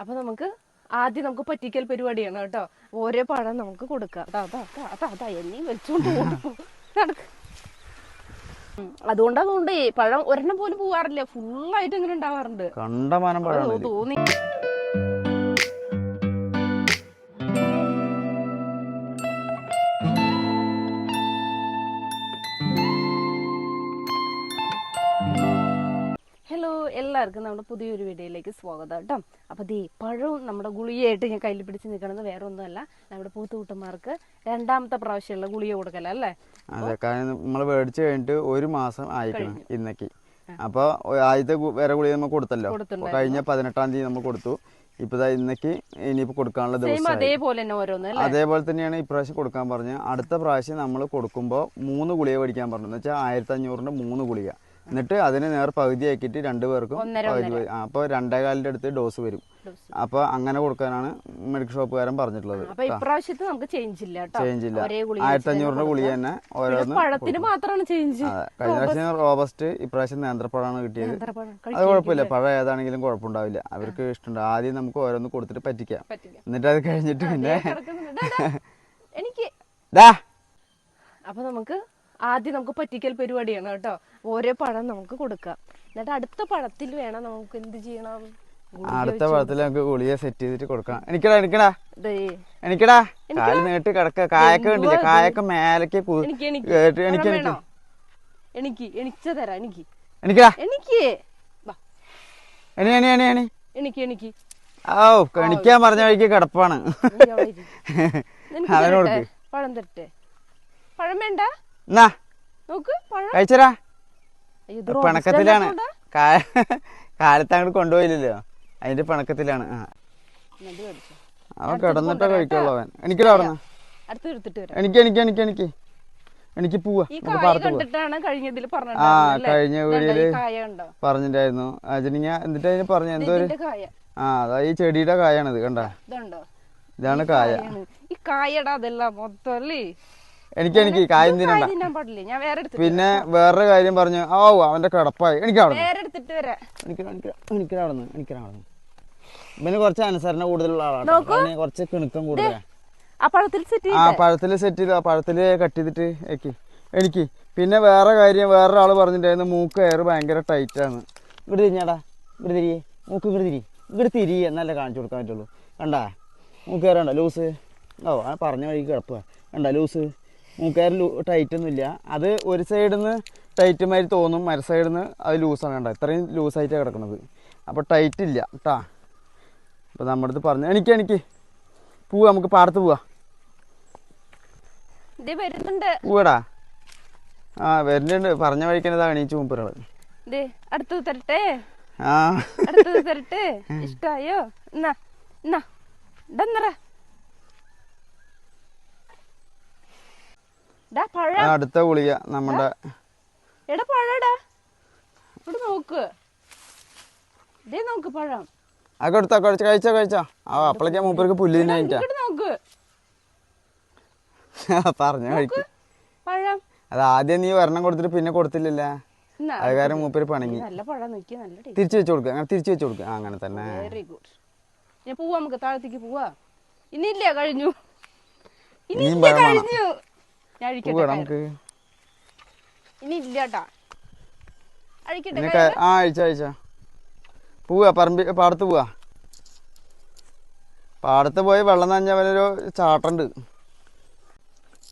അപ്പൊ നമുക്ക് ആദ്യം നമുക്ക് പറ്റിക്കൽ പരിപാടിയാണ് കേട്ടോ. ഓരോ പഴം നമുക്ക് കൊടുക്കാം. അതാ അതാ അതാ അതാ അതാ എന്നെയും വെച്ചോണ്ട് ഓടിപ്പോ നടക്ക്. ഉം, അതുകൊണ്ട് അതുകൊണ്ട് പഴം ഒരെണ്ണം പോലും പോവാറില്ല. ഫുള്ളായിട്ട് ഇങ്ങനെ ഉണ്ടാവാറുണ്ട്. കണ്ടമാനം തോന്നി. എല്ലാവർക്കും നമ്മുടെ പുതിയൊരു വീഡിയോയിലേക്ക് സ്വാഗതം കേട്ടോ. അപ്പോൾ ദേ പഴവും നമ്മുടെ ഗുളികയായിട്ട് ഞാൻ കയ്യിൽ പിടിച്ച് നിൽക്കണത് വേറെ ഒന്നുമല്ല നമ്മുടെ പൂത്തുകൂട്ടന്മാർക്ക് രണ്ടാമത്തെ പ്രാവശ്യമുള്ള ഗുളിക കൊടുക്കല അല്ലേ? അതെ കാരണം നമ്മൾ മേടിച്ച് കഴിഞ്ഞിട്ട് ഒരു മാസം ആയിരിക്കണം ഇന്നേക്ക്. അപ്പോൾ ആദ്യത്തെ വേറെ ഗുളിക നമ്മൾ കൊടുത്തല്ലോ. കഴിഞ്ഞ പതിനെട്ടാം തീയതി നമ്മൾ കൊടുത്തു. ഇപ്പൊ ഇന്നേക്ക് ഇനിയിപ്പോ കൊടുക്കാനുള്ള ദിവസം അതേപോലെ അതേപോലെ തന്നെയാണ് ഇപ്രാവശ്യം കൊടുക്കാൻ പറഞ്ഞത്. അടുത്ത പ്രാവശ്യം നമ്മൾ കൊടുക്കുമ്പോൾ മൂന്ന് ഗുളിക മേടിക്കാൻ പറഞ്ഞു. എന്ന് വെച്ചാൽ ആയിരത്തി അഞ്ഞൂറിന്റെ മൂന്ന് ഗുളിക. എന്നിട്ട് അതിന് നേർ പകുതി ആക്കിയിട്ട് രണ്ടുപേർക്കും പേർക്കും പകുതി. അപ്പോൾ രണ്ടേകാലിന്റെ അടുത്ത് ഡോസ് വരും. അപ്പൊ അപ്പോൾ അങ്ങനെ കൊടുക്കാനാണ് മെഡിക്കൽ ഷോപ്പുകാരൻ പറഞ്ഞിട്ടുള്ളത് ഇപ്രാവശ്യത്തെ നമുക്ക് ചേഞ്ച് ഇല്ല ചേഞ്ച് ഇല്ല. ആയിരത്തി അഞ്ഞൂറിന്റെ ഗുളിക തന്നെ ഓരോന്ന് പഴത്തിന് മാത്രമാണ് ചേഞ്ച് കഴിഞ്ഞ പ്രാവശ്യം റോബസ്റ്റ് ഇപ്രാവശ്യം നേന്ത്രപ്പഴമാണ് കിട്ടിയത്. അത് കുഴപ്പമില്ല. പഴം ഏതാണെങ്കിലും കുഴപ്പമുണ്ടാവില്ല. അവർക്ക് ഇഷ്ടമുണ്ട്. ആദ്യം നമുക്ക് ഓരോന്ന് കൊടുത്തിട്ട് പറ്റിക്കാം. എന്നിട്ട് അത് കഴിഞ്ഞിട്ട് പിന്നെ. എനിക്ക് അപ്പൊ നമുക്ക് ആദ്യം നമുക്ക് പറ്റിക്കൽ പരിപാടിയാണ് കേട്ടോ. ഓരോ പഴം നമുക്ക് കൊടുക്കാം. എന്നിട്ട് അടുത്ത പഴത്തിൽ വേണം നമുക്ക് എന്ത് ചെയ്യണം? അടുത്ത പഴത്തിൽ നമുക്ക് ഗുളിക സെറ്റ് ചെയ്തിട്ട് കൊടുക്കണം എനിക്കടാ എനിക്കടാ. എനിക്കടാ. കാൽ നീട്ടി കിടക്ക. കായൊക്കെ കണ്ടില്ലേ? കായൊക്കെ മേലേക്ക് എനിക്ക് എനിക്ക്. എനിക്ക് തരാം എനിക്ക്. എനിക്കടാ. എനിക്ക്. എണി എണി എണി എണി. എനിക്ക് എനിക്ക്. ഓ കണിക്കാൻ പറഞ്ഞ വഴിക്ക് കിടപ്പാണ്. നീ അവിടെ ഇരി. നിനക്ക് അവന് തരട്ടെ? കൊടുക്ക്. പഴം തരട്ടെ? പഴം വേണ്ട? എന്നാ കഴിച്ചരാ പിണക്കത്തിലാണ്? കാലത്ത് അങ്ങോട്ട് കൊണ്ടുപോയില്ലല്ലോ. അതിന്റെ പിണക്കത്തിലാണ്. അവൻ കിടന്നിട്ടേ കഴിക്കുള്ളൂ അവൻ. അവിടെ വരാം. എനിക്ക് എനിക്ക് എനിക്ക് എനിക്ക്. എനിക്ക് പോവാ. ആ കഴിഞ്ഞ? വീഡിയോയിൽ പറഞ്ഞിട്ടായിരുന്നു. അജനിങ്ങ എന്നിട്ട് അതിന് പറഞ്ഞു? എന്തോ ആ അതാ ഈ ചെടിയുടെ കായാണിത് കണ്ട? ഇതാണ് കായ. ഈ കായടാ അതെല്ലാം മൊത്തം അല്ലേ? എനിക്ക് എനിക്ക് കാര്യം തിന്നണ്ട. പിന്നെ വേറൊരു കാര്യം പറഞ്ഞു. ഓ അവന്റെ കിടപ്പായി. എനിക്ക് അവിടെ ഇവന് കുറച്ച് അനുസരണ കൂടുതലുള്ള ആളാണ് കുറച്ച് കിണുക്കം കൂടുതലാണ് ആ പഴത്തിൽ സെറ്റ് ആ പഴത്തിൽ സെറ്റ് ചെയ്ത്. ആ പഴത്തിൽ കട്ട് ചെയ്തിട്ട് എനിക്ക് എനിക്ക്. പിന്നെ വേറെ കാര്യം വേറൊരാൾ പറഞ്ഞിട്ടുണ്ടായിരുന്നു മൂക്ക് എയർ ഭയങ്കര ടൈറ്റാണ് ആണ്. ഇവിടെ തിരിഞ്ഞാടാ. ഇവിടെ തിരിയേ. മൂക്ക് ഇവിടെ തിരി ഇവിടെ തിരി എന്നല്ലേ കാണിച്ചു കൊടുക്കാൻ പറ്റുള്ളൂ. കണ്ടാ? മൂക്ക് കയറണ്ട ലൂസ്. ഓ ആ പറഞ്ഞ വഴിക്ക് കിടപ്പുക കണ്ടാ ലൂസ്? മൂക്ക് എയർ ടൈറ്റ് ഒന്നുമില്ല. അത് ഒരു സൈഡിൽ നിന്ന് ടൈറ്റ് മാതിരി തോന്നും മര സൈഡിൽ നിന്ന് അത് ലൂസാണ് കണ്ടോ? ഇത്രയും ലൂസായിട്ടാണ് കിടക്കുന്നത്. അപ്പോൾ ടൈറ്റ് ഇല്ല കേട്ടാ അപ്പോൾ നമ്മുടെ അടുത്ത് പറഞ്ഞു എനിക്ക് എനിക്ക് പോവാ നമുക്ക് പാടത്ത് പോവാ. പൂവടാ. ആ വരുന്നുണ്ട്. പറഞ്ഞ വഴിക്കണതാ എണീച്ച് തരട്ടെ? ആ. തരട്ടെ? ഇഷ്ടായോ? എന്നാ എന്നാ. ഇടന്നറ ഡാ പഴ ആ, അടുത്ത ഗുളിക നമ്മുടെ എടാ പഴടാ ഇവിടെ നോക്ക്. ദേ നോക്ക് പഴം. ആ കൊടുത്തോ കഴിച്ചോ കഴിച്ചോ കഴിച്ചോ. ആ അപ്പളേക്കാ മൂപ്പർക്ക് പുല്ല് തിന്നായിട്ടാ ഇങ്ങോട്ട് നോക്ക്. പറഞ്ഞു കഴിക്കും പഴം. അത് ആദ്യം നീ ഒരെണ്ണം കൊടുത്തിട്ട് പിന്നെ കൊടുത്തില്ലല്ലേ? അത് കാരണം മൂപ്പര് പണങ്ങി നല്ല പഴം നോക്കി തിരിച്ചു വെച്ചു കൊടുക്കുക അങ്ങനെ തിരിച്ചു വെച്ചു കൊടുക്കുക അങ്ങനെ തന്നെ. വെരി ഗുഡ് ഞാൻ പോവാ നമുക്ക് താഴത്തേക്ക് പോവാ. ഇനിയില്ല കഴിഞ്ഞു? ഇനി ഇനിയും ഇല്ല പഴം വേണം. കഴിഞ്ഞു. ഞാൻ അഴിക്കട്ടെ പോവാ കയറ്. നമുക്ക്. ഇനി ഇല്ല കേട്ടാ അഴിക്കട്ടെ പിന്നെ കയറ്. ക- ആ അയച്ച അയച്ച പോവാ പറമ്പി പാടത്ത് പോവാ. പാടത്ത് പോയി വെള്ളം നനഞ്ഞ ഒരു ചാട്ടുണ്ട്.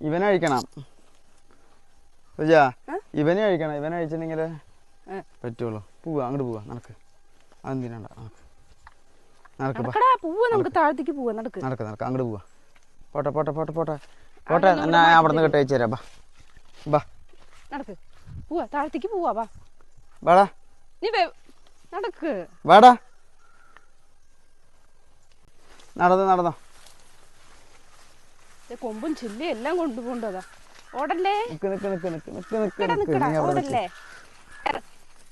ഇവനെ അഴിക്കണം. ഇവനെ അഴിക്കണം. ഇവനെ അഴിച്ചിട്ടുണ്ടെങ്കിൽ. പറ്റുള്ളൂ. പോവാ അങ്ങോട്ട് പോവാ നടക്ക്. അതെന്തിനാണ്ട നടക്ക്. പോവാ നമുക്ക് താഴത്തേക്ക് പോവാ നടക്ക്. നടക്ക് നടക്ക് അങ്ങോട്ട് പോവാ. പോട്ടെ പോട്ടെ പോട്ടെ പോട്ടെ. പോട്ടെ എന്നാ ഞാൻ അവിടെ കെട്ടി അയച്ചു തരാം ബാ. ബാ. നടക്ക്. പോവാ താഴത്തേക്ക് പോവാ ബാ. വാടാ. നീ നടക്ക്. വാടാ. നടന്നോ നടന്നോ. കൊമ്പും ചില്ലി എല്ലാം കൊണ്ടുപോകണ്ടതാ. ഓടല്ലേ?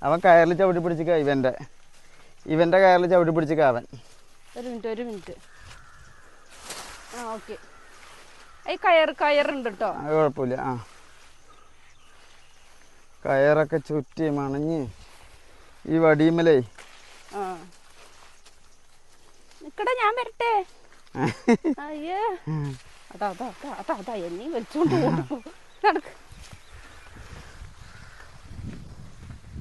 അവൻ കയറിൽ ചവിട്ടി പിടിച്ചാ ഇവന്റെ. ഇവന്റെ കയറിൽ ചവിട്ടി പിടിച്ചാ അവൻ. ഒരു മിനിറ്റ് ഒരു മിനിറ്റ്. ആ ഓക്കെ. ഈ കയർ കയറുണ്ട് കേട്ടോ കുഴപ്പമില്ല ആ. കയറൊക്കെ ചുറ്റി മണഞ്ഞ് ഈ വടിയുമലേ ആ. നിക്കടാ ഞാൻ വരട്ടെ. അയ്യേ. അതാ അതാ അതാ അതാ അതാ എന്നെയും വലിച്ചോണ്ട് ഓടിപ്പോ നടക്ക്.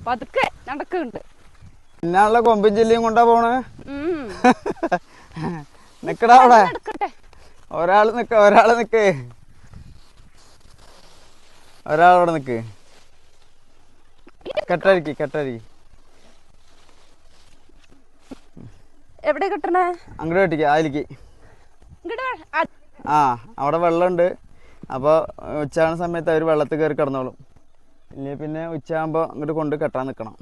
പതുക്കെ നടക്കുന്നുണ്ട്. പിന്നാളുള്ള കൊമ്പൻ ചെല്ലിയും കൊണ്ടാ പോണേ? നിക്കടാ അവിടെ. ഒരാൾ നിക്ക ഒരാൾ നിക്ക്. ഒരാളവിടെ നിക്ക്. കെട്ടരിക്ക് കെട്ടരിക്ക് എവിടെ കെട്ടണേ? അങ്ങോട്ട് കെട്ടിക്ക അതിലേക്ക്. ആ, അവിടെ വെള്ളമുണ്ട് അപ്പോൾ ഉച്ചാണ സമയത്ത് അവർ വെള്ളത്തിൽ കയറി കിടന്നോളും. ഇല്ല പിന്നെ ഉച്ചയാകുമ്പോൾ അങ്ങോട്ട് കൊണ്ട് കെട്ടാൻ നിൽക്കണം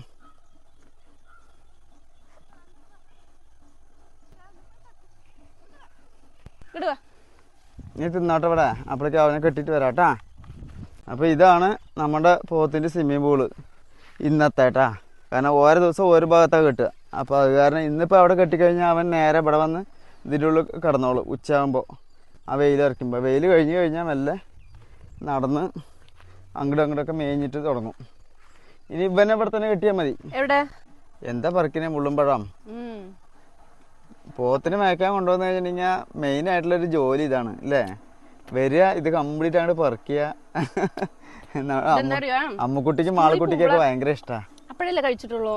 വാ. നീ തിന്നാട്ട ഇവിടെ. അപ്പോഴേക്കും അവനെ കെട്ടിയിട്ട് വരാം കേട്ടാ അപ്പോൾ ഇതാണ് നമ്മുടെ പോത്തിന്റെ സ്വിമ്മിംഗ് പൂൾ ഇന്നത്തെ കേട്ടാ കാരണം ഓരോ ദിവസം ഓരോ ഭാഗത്താണ് കെട്ടുക. അപ്പോൾ അത് കാരണം ഇന്നിപ്പോൾ അവിടെ കെട്ടിക്കഴിഞ്ഞാൽ അവൻ നേരെ ഇവിടെ വന്ന് ഇതിന്റെ ഉള്ളിൽ കിടന്നോളും ഉച്ചയാകുമ്പോൾ ആ വെയിൽ ഇറക്കുമ്പോൾ വെയിൽ കഴിഞ്ഞ് കഴിഞ്ഞാൽ മെല്ലെ നടന്ന് അങ്ങോട്ടും അങ്ങോട്ടൊക്കെ മേഞ്ഞിട്ട് തുടങ്ങും. ഇനി ഇവനെ ഇവിടെ തന്നെ കെട്ടിയാൽ മതി. എവിടെ? എന്താ പറക്കിനെ മുള്ളുമ്പഴം. പോത്തിന് മേക്കാൻ കൊണ്ടുവന്ന് കഴിഞ്ഞിട്ടുണ്ടെങ്കിൽ മെയിൻ ആയിട്ടുള്ളൊരു ജോലി ഇതാണ് അല്ലേ? വരിക ഇത് കംപ്ലീറ്റ് അങ്ങോട്ട് പെറുക്കിയ അമ്മക്കുട്ടിക്കും മാളക്കുട്ടിക്കൊക്കെ ഭയങ്കര ഇഷ്ടാ. അപ്പോഴല്ലേ കഴിച്ചിട്ടുള്ളൂ?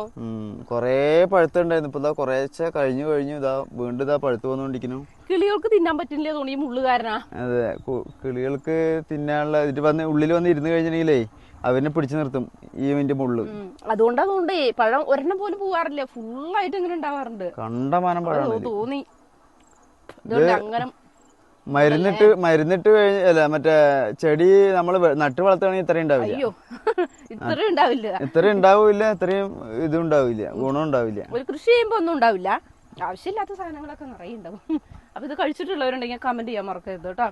കുറേ പഴുത്തുണ്ടായിരുന്നു. ഇപ്പൊ കുറേശ്ശെ കഴിഞ്ഞു കഴിഞ്ഞു ഇതാ വീണ്ടും ഇതാ പഴുത്തു വന്നുകൊണ്ടിരിക്കുന്നു കിളികൾക്ക് തിന്നാൻ പറ്റില്ല തോന്നി മുള്ളുകാരനാ? അതെ കിളികൾക്ക് തിന്നാനുള്ള ഇതിട്ട് വന്ന് ഉള്ളിൽ വന്ന് ഇരുന്ന് കഴിഞ്ഞിട്ടുണ്ടെങ്കിലേ അവനെ പിടിച്ചു നിർത്തും ഈ ഇതിന്റെ മുള്ളു. അതുകൊണ്ട് അതുകൊണ്ട് പഴം ഒരെണ്ണം പോലും പോവാറില്ല. ഫുള്ളായിട്ട് ഇങ്ങനെ ഉണ്ടാവാറുണ്ട്. കണ്ടമാനം പഴം തോന്നി. അങ്ങനെ മരുന്നിട്ട് മരുന്നിട്ട് കഴിഞ്ഞ അല്ല മറ്റേ ചെടി നമ്മൾ നട്ട് വളർത്തുകയാണെങ്കിൽ ഇത്രയും ഉണ്ടാവില്ല. ഇത്രയും ഉണ്ടാവില്ല. ഇത്രയും ഉണ്ടാവില്ല ഇത്രയും ഇതും ഉണ്ടാവില്ല ഗുണം ഉണ്ടാവില്ല. ഒരു കൃഷി ചെയ്യുമ്പോ ഒന്നും ഉണ്ടാവില്ല. ആവശ്യമില്ലാത്ത സാധനങ്ങളൊക്കെ നിറയെ ഉണ്ടാവും. അപ്പൊ ഇത് കഴിച്ചിട്ടുള്ളവരുണ്ടെങ്കിൽ കമന്റ് ചെയ്യാൻ മറക്കരുത് കേട്ടോ.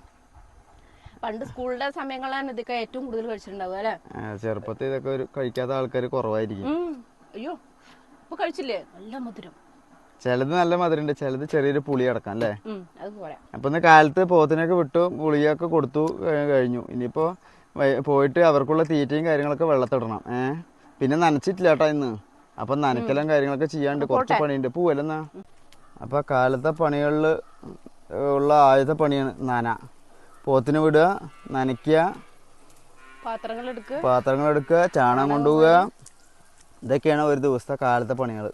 പണ്ട് സ്കൂളിന്റെ സമയങ്ങളാണ് ഇതൊക്കെ ഏറ്റവും കൂടുതൽ കഴിച്ചിട്ടുണ്ടാവുക അല്ലെ? ചെറുപ്പത്തിൽ ഇതൊക്കെ ഒരു കഴിക്കാത്ത ആൾക്കാർ കുറവായിരിക്കും. അയ്യോ ഇപ്പൊ കഴിച്ചില്ലേ? നല്ല മധുരം. ചിലത് നല്ല മധുരണ്ട് ചിലത് ചെറിയൊരു പുളി അടക്കാം അല്ലേ? അപ്പൊ ഇന്ന് കാലത്ത് പോത്തിനൊക്കെ വിട്ടു പുളിയൊക്കെ കൊടുത്തു കഴി- കഴിഞ്ഞു. ഇനിയിപ്പോ പോയിട്ട് അവർക്കുള്ള തീറ്റയും കാര്യങ്ങളൊക്കെ വെള്ളത്തിടണം ഏഹ് പിന്നെ നനച്ചിട്ടില്ല കേട്ടോ ഇന്ന്. അപ്പൊ നനക്കലും കാര്യങ്ങളൊക്കെ ചെയ്യാണ്ട് കുറച്ച് പണിയുണ്ട്. പൂവല്ലെന്നാ അപ്പൊ കാലത്തെ പണികളിൽ ഉള്ള ആദ്യത്തെ പണിയാണ് നന. പോത്തിന് വിടുക നനയ്ക്കുക. പാത്രങ്ങൾ എടുക്ക് പാത്രങ്ങൾ എടുക്കുക ചാണകം കൊണ്ടുപോവുക ഇതൊക്കെയാണ് ഒരു ദിവസത്തെ കാലത്തെ പണികൾ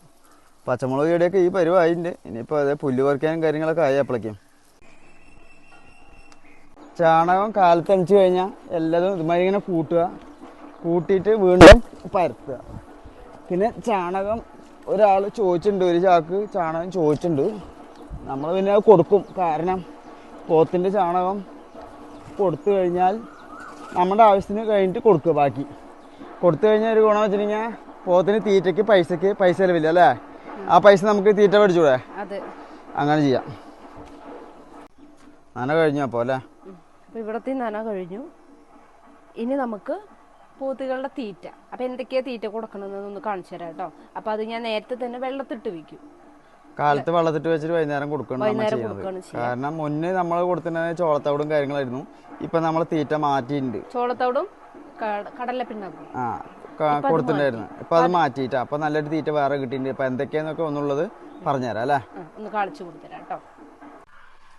പച്ചമുളക് ചെടിയൊക്കെ ഈ പരിവായിട്ടുണ്ട് ഇനിയിപ്പോൾ അതേ പുല്ല് പറിക്കാനും കാര്യങ്ങളൊക്കെ ആയി അപ്പോഴേക്കും ചാണകം കാലത്ത് അണിച്ച് കഴിഞ്ഞാൽ എല്ലാതും ഇതുമാതിരി ഇങ്ങനെ കൂട്ടുക. കൂട്ടിയിട്ട് വീണ്ടും പരത്തുക. പിന്നെ ചാണകം ഒരാൾ ചോദിച്ചിട്ടുണ്ട് ഒരു ചാക്ക് ചാണകം ചോദിച്ചിട്ടുണ്ട്. നമ്മൾ പിന്നെ കൊടുക്കും. കാരണം പോത്തിന്റെ ചാണകം കൊടുത്തു കഴിഞ്ഞാൽ നമ്മുടെ ആവശ്യത്തിന് കഴിഞ്ഞിട്ട് കൊടുക്കുക ബാക്കി. കൊടുത്തു കഴിഞ്ഞാൽ ഒരു ഗുണം വെച്ചിട്ടുണ്ടെങ്കിൽ പോത്തിന് തീറ്റയ്ക്ക് പൈസക്ക് പൈസ ചിലവില്ല അല്ലേ? ആ പൈസ നമുക്ക് തീറ്റ മേടിച്ചൂടെ അങ്ങനെ ചെയ്യാം. നന കഴിഞ്ഞു അപ്പോൾ അല്ലേ. ഇവിടത്തെ നന കഴിഞ്ഞു. ഇനി നമുക്ക് പോത്തുകളുടെ തീറ്റ. അപ്പൊ എന്തൊക്കെയാ തീറ്റ കൊടുക്കണമെന്നൊന്ന് കാണിച്ചു തരാം കേട്ടോ. അപ്പൊ അത് ഞാൻ നേരത്തെ തന്നെ വെള്ളത്തിട്ട് വെക്കും കാലത്ത് വെള്ളത്തിട്ട് വെച്ചിട്ട് വൈകുന്നേരം കൊടുക്കണം ചെയ്യുന്നത്. കാരണം മുന്നേ നമ്മൾ കൊടുത്തിരുന്ന ചോളത്തവിടും കാര്യങ്ങളായിരുന്നു. ഇപ്പൊ നമ്മൾ തീറ്റ മാറ്റിയിട്ടുണ്ട്. ചോളത്തവിടും കട- കടലപ്പിണ്ണാക്കും. ആ കൊടുത്തിട്ടുണ്ടായിരുന്നു. ഇപ്പൊ അത് മാറ്റിയിട്ട്. അപ്പൊ നല്ലൊരു തീറ്റ വേറെ കിട്ടിയിട്ടുണ്ട്. ഇപ്പൊ എന്തൊക്കെയാന്നൊക്കെ ഒന്നുള്ളത് പറഞ്ഞുതരാം അല്ലേ? ഒന്ന് കാണിച്ചു കൊടുത്തരാം കേട്ടോ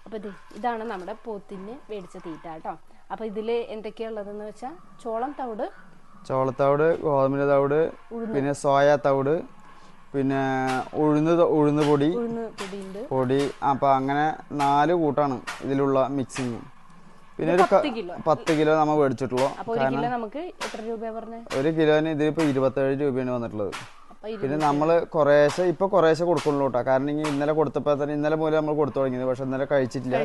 അപ്പൊ ഇത് ഇതാണ് നമ്മുടെ പോത്തിന് മേടിച്ച തീറ്റ കേട്ടോ അപ്പൊ ഇതിൽ എന്തൊക്കെയാ ഉള്ളതെന്ന് വെച്ചാൽ ചോളം തവിട് ചോളത്തവിട് ഗോതമ്പിന്റെ തവിട് പിന്നെ സോയ തവിട് പിന്നെ ഉഴുന്ന് ഉഴുന്ന് പൊടി. പൊടി. അപ്പൊ അങ്ങനെ നാല് കൂട്ടാണ് ഇതിലുള്ള മിക്സിങ് പിന്നെ ഒരു പത്ത് കിലോ. നമ്മൾ മേടിച്ചിട്ടുള്ളൂ. ഒരു കിലോ നമുക്ക് എത്ര ഏഴ് കിലോന് ഇരുപത്തേഴ് രൂപയാണ് വന്നിട്ടുള്ളത്. പിന്നെ നമ്മൾ കുറേശ്ശെ ഇപ്പൊ കുറേശ്ശെ കൊടുക്കുള്ളൂ കേട്ടോ കാരണം ഇനി ഇന്നലെ കൊടുത്തപ്പോ തന്നെ ഇന്നലെ മൂലം നമ്മൾ കൊടുത്തു തുടങ്ങിയത്. പക്ഷെ ഇന്നലെ കഴിച്ചിട്ടില്ല.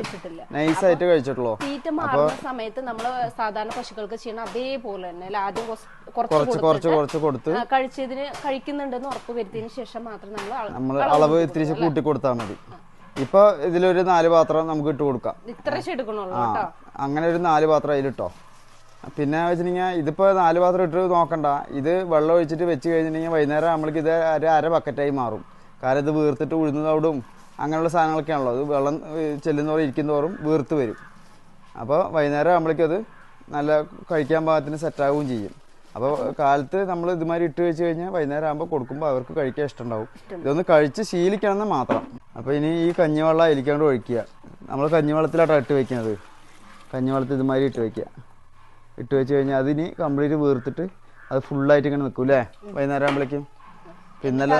നൈസ് ആയിട്ട് കഴിച്ചിട്ടുള്ളൂ. തീറ്റ മാറുന്ന സമയത്ത് നമ്മൾ സാധാരണ പശുക്കൾക്ക് ചെയ്യണം അതേപോലെ തന്നെ ആദ്യം കുറച്ച് കുറച്ച് കുറച്ച് കൊടുത്ത് കഴിച്ചതിന് കഴിക്കുന്നുണ്ടെന്ന് ഉറപ്പ് വരുത്തിയതിന് ശേഷം മാത്രം നമ്മൾ നമ്മൾ അളവ് ഇത്തിരി കൂട്ടി കൊടുത്താൽ മതി. ഇപ്പൊ ഇതിലൊരു നാല് പാത്രം നമുക്ക് ഇട്ട് കൊടുക്കാം. ഇത്ര അങ്ങനെ ഒരു നാല് പാത്രം അതിലിട്ടോ. പിന്നെ വെച്ചിട്ടുണ്ടെങ്കിൽ ഇതിപ്പോൾ നാല് പാത്രം ഇട്ട് നോക്കണ്ട. ഇത് വെള്ളം ഒഴിച്ചിട്ട് വെച്ച് കഴിഞ്ഞിട്ടുണ്ടെങ്കിൽ വൈകുന്നേരം നമ്മൾക്ക് ഇത് ഒരു അര ബക്കറ്റായി മാറും. കാരണം ഇത് വീർത്തിട്ട് ഉഴുന്നതോടും അങ്ങനെയുള്ള സാധനങ്ങളൊക്കെയാണല്ലോ അത് വെള്ളം ഏഹ്, ചെല്ലുന്നതോറും ഇരിക്കുന്നതോറും വീർത്ത് വരും. അപ്പോൾ വൈകുന്നേരം നമ്മൾക്കത് നല്ല കഴിക്കാൻ പാകത്തിന് സെറ്റാവുകയും ചെയ്യും. അപ്പോൾ കാലത്ത് നമ്മൾ ഇതുമാതിരി ഇട്ട് വെച്ച് കഴിഞ്ഞാൽ വൈകുന്നേരം ആകുമ്പോൾ കൊടുക്കുമ്പോൾ അവർക്ക് കഴിക്കാൻ ഇഷ്ടമുണ്ടാവും ഇതൊന്ന് കഴിച്ച് ശീലിക്കണമെന്ന് മാത്രം. അപ്പോൾ ഇനി ഈ കഞ്ഞിവെള്ളം അരിക്കാണ്ട് ഒഴിക്കുക. നമ്മൾ കഞ്ഞിവെള്ളത്തിലാണ് ഇട്ട് വെക്കുന്നത് കഞ്ഞിവെള്ളത്തിൽ ഇതുമാതിരി ഇട്ട് വെക്കുക. ഇട്ട് വെച്ച് കഴിഞ്ഞാൽ അതിന് കംപ്ലീറ്റ് വീർത്തിട്ട് അത് ഫുള്ളായിട്ട് ഇങ്ങനെ നിൽക്കും അല്ലേ വൈകുന്നേരം ആകുമ്പോഴേക്കും പിന്നല്ല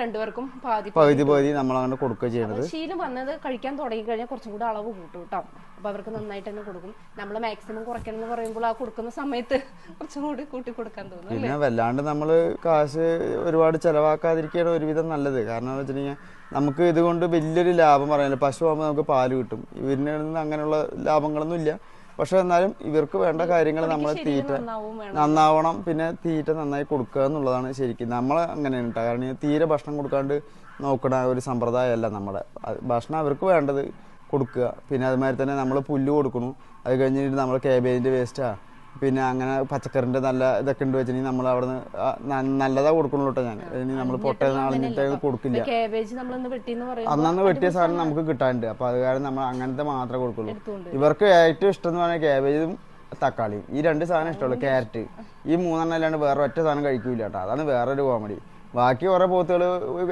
രണ്ടുപേർക്കും പകുതി പകുതി നമ്മളങ്ങനെ കൊടുക്കുക ചെയ്യണത്. അപ്പൊ ശീലം വന്നത് കഴിക്കാൻ തുടങ്ങി കഴിഞ്ഞാൽ കുറച്ചും കൂടി അളവ് കൂട്ടും കേട്ടോ. അപ്പൊ അവർക്ക് നന്നായിട്ട് തന്നെ കൊടുക്കും. നമ്മൾ മാക്സിമം കുറയ്ക്കണം എന്ന് പറയുമ്പോൾ ആ കൊടുക്കുന്ന സമയത്ത് കുറച്ചും കൂടി കൂട്ടി കൊടുക്കാൻ തോന്നും പിന്നെ വല്ലാണ്ട് നമ്മൾ കാശ് ഒരുപാട് ചെലവാക്കാതിരിക്കുകയാണ് ഒരുവിധം നല്ലത്. കാരണം എന്ന് വെച്ചിട്ടുണ്ടെങ്കിൽ നമുക്ക് ഇതുകൊണ്ട് വലിയൊരു ലാഭം പറയാനില്ല. പശു ആകുമ്പോൾ നമുക്ക് പാൽ കിട്ടും. ഇവരിൽ നിന്ന് അങ്ങനെയുള്ള ലാഭങ്ങളൊന്നും ഇല്ല പക്ഷെ എന്നാലും ഇവർക്ക് വേണ്ട കാര്യങ്ങൾ നമ്മൾ തീറ്റ നന്നാവും നന്നാവണം പിന്നെ തീറ്റ നന്നായി കൊടുക്കുക എന്നുള്ളതാണ് ശരിക്കും. നമ്മൾ അങ്ങനെയാണ് കേട്ടോ കാരണം തീരെ ഭക്ഷണം കൊടുക്കാണ്ട് നോക്കണ ഒരു സമ്പ്രദായമല്ല നമ്മുടെ ഭക്ഷണം അവർക്ക് വേണ്ടത് കൊടുക്കുക. പിന്നെ അതുമാതിരി തന്നെ നമ്മൾ പുല്ല് കൊടുക്കുന്നു. അത് കഴിഞ്ഞിട്ട് നമ്മൾ കേബേജിന്റെ വേസ്റ്റാ പിന്നെ അങ്ങനെ പച്ചക്കറിന്റെ നല്ല ഇതൊക്കെ ഉണ്ട് വെച്ചിട്ടുണ്ടെങ്കിൽ നമ്മൾ അവിടെ നിന്ന് നല്ലതാ കൊടുക്കുള്ളൂ കേട്ടോ ഞാൻ. ഇനി നമ്മൾ പൊട്ട നാളഞ്ഞിട്ട് കൊടുക്കില്ല. അന്നന്ന് വെട്ടിയ സാധനം നമുക്ക് കിട്ടാനുണ്ട്. അപ്പോൾ അത് കാരണം നമ്മൾ അങ്ങനത്തെ മാത്രമേ കൊടുക്കുള്ളൂ. ഇവർക്ക് ഏറ്റവും ഇഷ്ടം എന്ന് പറഞ്ഞാൽ കാബേജും തക്കാളിയും. ഈ രണ്ട് സാധനം ഇഷ്ടമുള്ളൂ ക്യാരറ്റ് ഈ മൂന്നെണ്ണം അല്ലാണ്ട് വേറെ ഒറ്റ സാധനം കഴിക്കൂല കേട്ടോ. അതാണ് വേറൊരു കോമഡി ബാക്കി കുറേ പോത്തുകൾ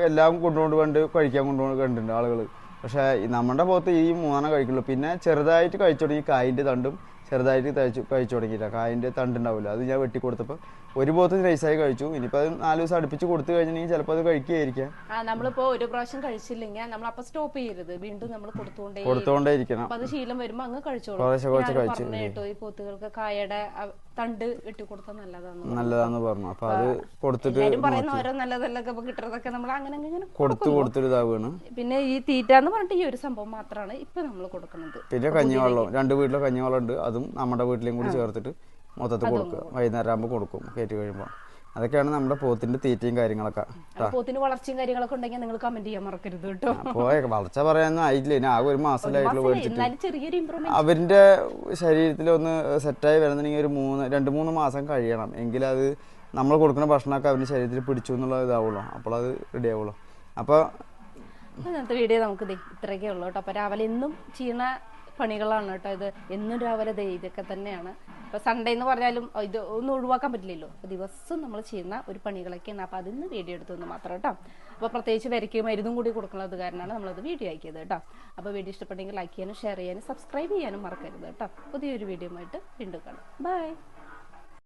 എല്ലാം കൊണ്ടുകൊണ്ട് കണ്ട് കഴിക്കാൻ കൊണ്ടുകൊണ്ട് കണ്ടിട്ടുണ്ട് ആളുകൾ പക്ഷേ നമ്മുടെ പോത്ത് ഈ മൂന്നെണ്ണം കഴിക്കുള്ളൂ. പിന്നെ ചെറുതായിട്ട് കഴിച്ചു തുടങ്ങി കായിന്റെ തണ്ടും ചെറുതായിട്ട് തയ്ച്ചു കഴിച്ചു തുടങ്ങിയില്ല. കായന്റെ തണ്ടുണ്ടാവില്ല. അത് ഞാൻ വെട്ടി കൊടുത്തപ്പോൾ ഒരു ബോധം നൈസായി കഴിച്ചു. ഇനിയിപ്പോൾ അത് നാല് ദിവസം അടുപ്പിച്ച് കൊടുത്തു കഴിഞ്ഞിട്ടുണ്ടെങ്കിൽ ചിലപ്പോൾ അത് കഴിക്കുകയായിരിക്കാം. ആ നമ്മളിപ്പോ ഒരു പ്രാവശ്യം കഴിച്ചില്ലെങ്കിൽ നമ്മൾ അപ്പൊ സ്റ്റോപ്പ് ചെയ്യരുത്. വീണ്ടും നമ്മൾ കൊടുത്തുകൊണ്ടേ കൊടുത്തോണ്ടേ ഇരിക്കണം. അപ്പൊ അത് ശീലം വരുമ്പോ അങ്ങ് കഴിച്ചോളൂ. കുറേശ്ശെ കുറച്ച് കഴിച്ചു പറഞ്ഞു കേട്ടോ ഈ പോത്തുകൾക്ക് കായയുടെ ആ തണ്ട് വെട്ടി കൊടുത്താൽ നല്ലതാണ് നല്ലതാന്ന് പറഞ്ഞു. അപ്പൊ അത് കൊടുത്തിട്ട് എല്ലാരും പറയുന്ന ഓരോ നല്ലതല്ലൊക്കെ ഇപ്പൊ കിട്ടുന്നതൊക്കെ നമ്മൾ അങ്ങനെ അങ്ങനെ കൊടുത്തു കൊടുത്തൊരു ഇതാവുകയാണ് പിന്നെ ഈ തീറ്റ എന്ന് പറഞ്ഞിട്ട് ഈ ഒരു സംഭവം മാത്രമാണ് ഇപ്പൊ നമ്മൾ കൊടുക്കുന്നത്. പിന്നെ കഞ്ഞിവെള്ളം. രണ്ട് വീട്ടിലെ കഞ്ഞിവെള്ളം ഉണ്ട്. അതും നമ്മുടെ വീട്ടിലേയും കൂടി ചേർത്തിട്ട് മൊത്തത്തിൽ കൊടുക്കുക. വൈകുന്നേരം ആകുമ്പോൾ കൊടുക്കും കയറ്റി കഴിയുമ്പോൾ അതൊക്കെയാണ് നമ്മുടെ പോത്തിന്റെ തീറ്റയും കാര്യങ്ങളൊക്കെ. പോത്തിന്റെ പോത്തിന് വളർച്ചയും കാര്യങ്ങളൊക്കെ ഉണ്ടെങ്കിൽ നിങ്ങൾ കമന്റ് ചെയ്യാൻ മറക്കരുത് കേട്ടോ. വളർച്ച പറയാനൊന്നും ആയിട്ടില്ല. ഇനി ആകെ ഒരു മാസത്തിലായിട്ടുള്ള മേടിച്ചിട്ട് അവരുടെ ശരീരത്തിൽ ഒന്ന് സെറ്റായി വരുന്നുണ്ടെങ്കിൽ ഒരു മൂന്ന് രണ്ട് മൂന്ന് മാസം കഴിയണം. എങ്കിലത് നമ്മൾ കൊടുക്കുന്ന ഭക്ഷണമൊക്കെ അവരുടെ ശരീരത്തിൽ പിടിച്ചു എന്നുള്ള ഇതാവുള്ളൂ. അപ്പോൾ അത് റെഡി ആവുള്ളൂ. അപ്പോൾ ഇന്നത്തെ വീഡിയോ നമുക്ക് ഇത്രയൊക്കെ ഉള്ളൂ കേട്ടോ. അപ്പൊ രാവിലെ എന്നും ചെയ്യണ പണികളാണ് കേട്ടോ ഇത്. എന്നും രാവിലെ ഇതൊക്കെ തന്നെയാണ്. ഇപ്പൊ സൺഡേ എന്ന് പറഞ്ഞാലും ഇത് ഒന്നും ഒഴിവാക്കാൻ പറ്റില്ലല്ലോ. അപ്പൊ ദിവസം നമ്മൾ ചെയ്യുന്ന ഒരു പണികളൊക്കെയാണ്. അപ്പൊ അതിന്ന് വീഡിയോ എടുത്തതെന്ന് മാത്രം കേട്ടോ. അപ്പൊ പ്രത്യേകിച്ച് വരയ്ക്കും മരുന്നും കൂടി കൊടുക്കുന്നത് കാരണമാണ് നമ്മളത് വീഡിയോ ആക്കിയത് കേട്ടോ. അപ്പൊ വീഡിയോ ഇഷ്ടപ്പെട്ടെങ്കിൽ ലൈക്ക് ചെയ്യാനും ഷെയർ ചെയ്യാനും സബ്സ്ക്രൈബ് ചെയ്യാനും മറക്കരുത് കേട്ടോ. പുതിയൊരു വീഡിയോ ആയിട്ട് വീണ്ടും കാണാം. ബൈ